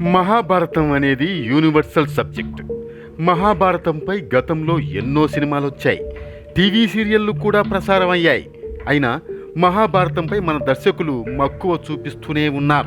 మహాభారతం అనేది universal subject. మహాభారతంపై గతంలో ఎన్నో సినిమాలు వచ్చాయి టీవీ సీరియళ్ళు కూడా ప్రసారం అయ్యాయి అయినా మహాభారతంపై మన దర్శకులు మక్కువ చూపిస్తూనే ఉన్నారు.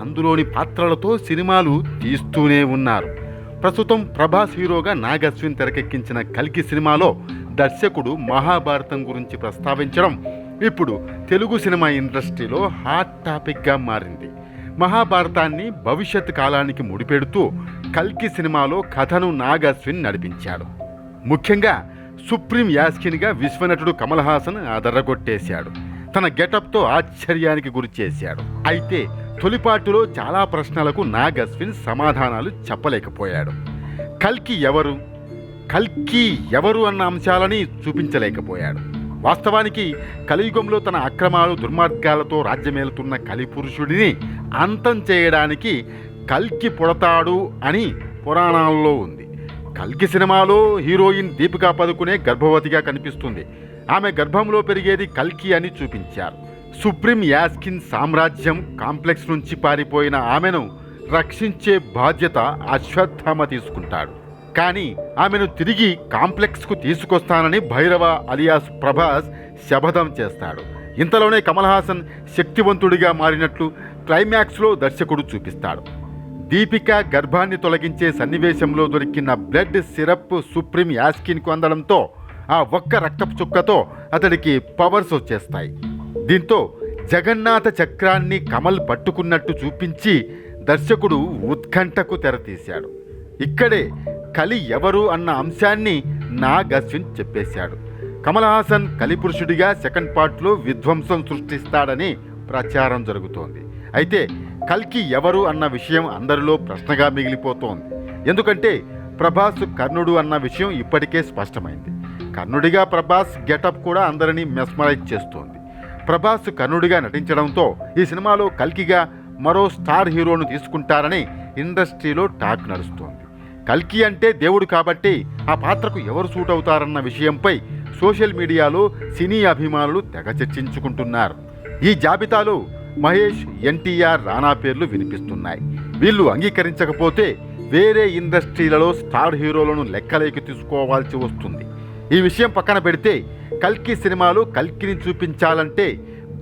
అందులోని పాత్రలతో సినిమాలు తీస్తూనే ఉన్నారు. ప్రస్తుతం ప్రభాస్ హీరోగా నాగ్ అశ్విన్ తెరకెక్కించిన కల్కి సినిమాలో దర్శకుడు మహాభారతం గురించి ప్రస్తావించడం ఇప్పుడు తెలుగు సినిమా ఇండస్ట్రీలో హాట్ టాపిక్గా మారింది. మహాభారతాన్ని భవిష్యత్ కాలానికి ముడిపెడుతూ కల్కి సినిమాలో కథను నాగాశ్విన్ నడిపించాడు. ముఖ్యంగా సుప్రీం యాస్కిన్గా విశ్వనటుడు కమల్ హాసన్ అదరగొట్టేశాడు. తన గెటప్తో ఆశ్చర్యానికి గురి చేశాడు. అయితే తొలిపాటులో చాలా ప్రశ్నలకు నాగస్విన్ సమాధానాలు చెప్పలేకపోయాడు. కల్కి ఎవరు? కల్కి ఎవరు అన్న అంశాలని చూపించలేకపోయాడు. వాస్తవానికి కలియుగంలో తన అక్రమాలు దుర్మార్గాలతో రాజ్యమేలుతున్న కలిపురుషుడిని అంతం చేయడానికి కల్కి పుడతాడు అని పురాణాల్లో ఉంది. కల్కి సినిమాలో హీరోయిన్ దీపికా పదుకునే గర్భవతిగా కనిపిస్తుంది. ఆమె గర్భంలో పెరిగేది కల్కి అని చూపించారు. సుప్రీం యాస్కిన్ సామ్రాజ్యం కాంప్లెక్స్ నుంచి పారిపోయిన ఆమెను రక్షించే బాధ్యత అశ్వత్థామ తీసుకుంటాడు. కానీ ఆమెను తిరిగి కాంప్లెక్స్కు తీసుకొస్తానని భైరవ అలియాస్ ప్రభాస్ శపథం చేస్తాడు. ఇంతలోనే కమల్ హాసన్ శక్తివంతుడిగా మారినట్లు క్లైమాక్స్లో దర్శకుడు చూపిస్తాడు. దీపిక గర్భాన్ని తొలగించే సన్నివేశంలో దొరికిన బ్లడ్ సిరప్ సుప్రీం యాస్కిన్కు అందడంతో ఆ ఒక్క రక్తపు చుక్కతో అతడికి పవర్స్ వచ్చేస్తాయి. దీంతో జగన్నాథ చక్రాన్ని కమల్ పట్టుకున్నట్టు చూపించి దర్శకుడు ఉత్కంఠకు తెరతీశాడు. ఇక్కడే కలి ఎవరు అన్న అంశాన్ని నాగ్ అశ్విన్ చెప్పేశాడు. కమల్ హాసన్ కలిపురుషుడిగా సెకండ్ పార్ట్లో విధ్వంసం సృష్టిస్తాడని ప్రచారం జరుగుతోంది. అయితే కల్కి ఎవరు అన్న విషయం అందరిలో ప్రశ్నగా మిగిలిపోతోంది. ఎందుకంటే ప్రభాస్ కర్ణుడు అన్న విషయం ఇప్పటికే స్పష్టమైంది. కర్ణుడిగా ప్రభాస్ గెటప్ కూడా అందరినీ మెస్మరైజ్ చేస్తోంది. ప్రభాస్ కర్ణుడిగా నటించడంతో ఈ సినిమాలో కల్కిగా మరో స్టార్ హీరోను తీసుకుంటారని ఇండస్ట్రీలో టాక్ నడుస్తోంది. కల్కి అంటే దేవుడు కాబట్టి ఆ పాత్రకు ఎవరు సూట్ అవుతారన్న విషయంపై సోషల్ మీడియాలో సినీ అభిమానులు తెగ చర్చించుకుంటున్నారు. ఈ జాబితాలో మహేష్ ఎన్టీఆర్ రానా పేర్లు వినిపిస్తున్నాయి. వీళ్ళు అంగీకరించకపోతే వేరే ఇండస్ట్రీలలో స్టార్ హీరోలను లెక్కలేకి తీసుకోవాల్సి వస్తుంది. ఈ విషయం పక్కన పెడితే కల్కి సినిమాలు కల్కిని చూపించాలంటే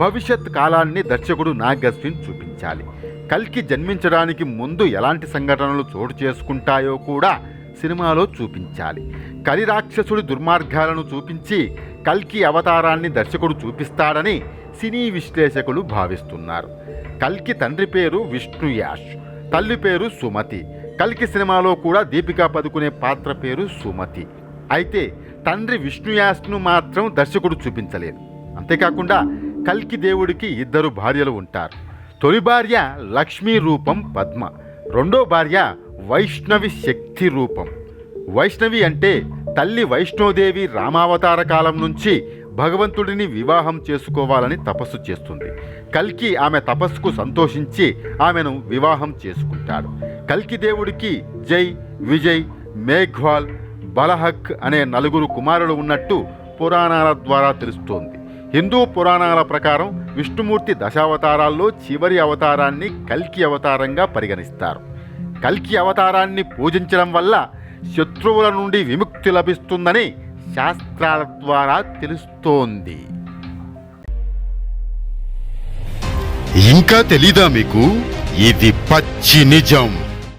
భవిష్యత్ కాలాన్ని దర్శకుడు నాగ్ అశ్విన్ చూపించాలి. కల్కి జన్మించడానికి ముందు ఎలాంటి సంఘటనలు చోటు చేసుకుంటాయో కూడా సినిమాలో చూపించాలి. కలి రాక్షసుడి దుర్మార్గాలను చూపించి కల్కి అవతారాన్ని దర్శకుడు చూపిస్తాడని సినీ విశ్లేషకులు భావిస్తున్నారు. కల్కి తండ్రి పేరు విష్ణు యాష్ తల్లి పేరు సుమతి కల్కి సినిమాలో కూడా దీపికా పదుకునే పాత్ర పేరు సుమతి. అయితే తండ్రి విష్ణు యాష్ను మాత్రం దర్శకుడు చూపించలేదు. అంతేకాకుండా కల్కి దేవుడికి ఇద్దరు భార్యలు ఉంటారు. తొలి భార్య లక్ష్మీ రూపం పద్మ. రెండో భార్య వైష్ణవి శక్తి రూపం. వైష్ణవి అంటే తల్లి వైష్ణోదేవి రామావతార కాలం నుంచి భగవంతుడిని వివాహం చేసుకోవాలని తపస్సు చేస్తుంది. కల్కి ఆమె తపస్సుకు సంతోషించి ఆమెను వివాహం చేసుకుంటాడు. కల్కి దేవుడికి జై విజయ్ మేఘ్వాల్ బలహక్ అనే నలుగురు కుమారులు ఉన్నట్టు పురాణాల ద్వారా తెలుస్తోంది. హిందూ పురాణాల ప్రకారం విష్ణుమూర్తి దశావతారాల్లో చివరి అవతారాన్ని కల్కి అవతారంగా పరిగణిస్తారు. కల్కి అవతారాన్ని పూజించడం వల్ల శత్రువుల నుండి విముక్తి లభిస్తుందని శాస్త్రాల ద్వారా తెలుస్తోంది. ఇంకా తెలీదా మీకు? ఇది పచ్చి నిజం.